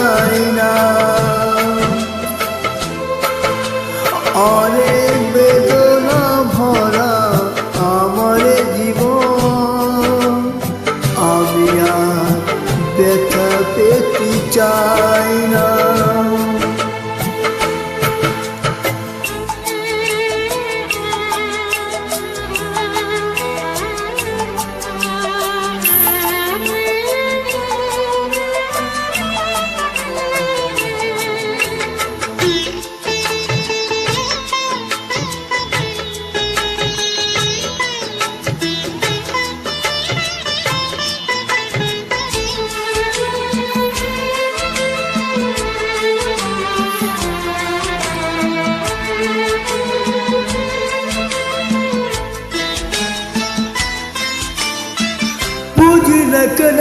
চাই কেন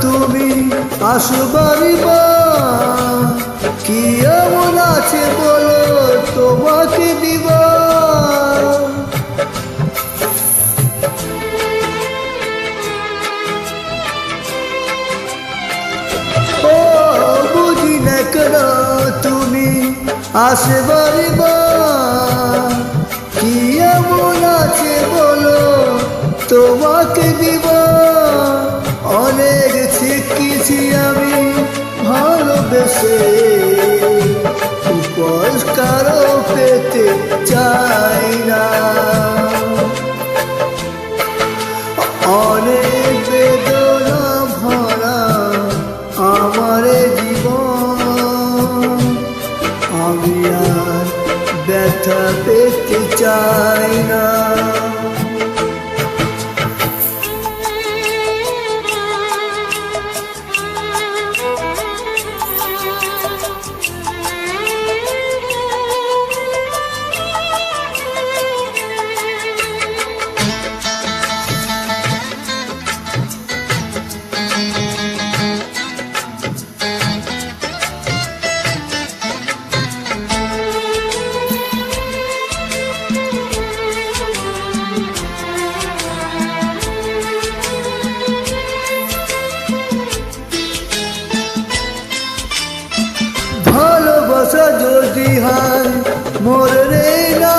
তুমি আসবারি বা কি এমন আছে বলো তোমাকে দিবা? ও বুঝি না তুমি আসবারি বা কি এমন আছে বলো তোমাকে দিব? অনেক শিখেছি আমি ভালোবেসে। পুরস্কার পেতে চাই যদি হয় মরে না।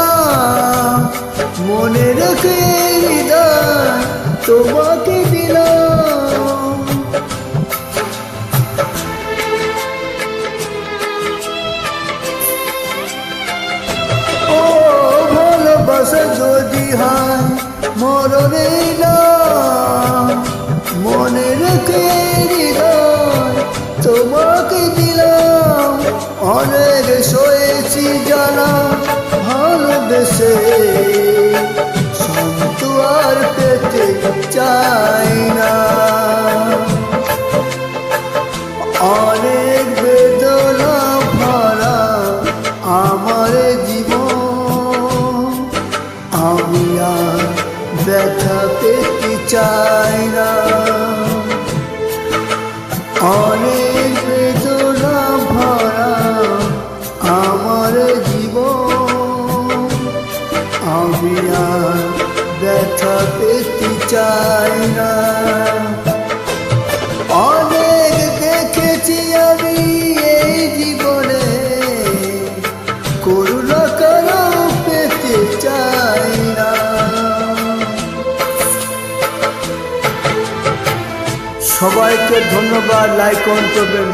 মনে রেখে হৃদয় তোমাকে দিলাম। ও ভালোবাসা যদি হয় মরণে না। ভালোবেসে শান্ত আর পেতে চাই না। অনেক বেদনা ভরা আমার জীবন। আমি আর ব্যথা পেতে চাই না। অনেক আমি আর ব্যথা পেতে চাই না। অনেক দেখেছি আমি এই জীবনে, করুণা কারও পেতে চাই না। সবাইকে ধন্যবাদ, লাইক করবেন।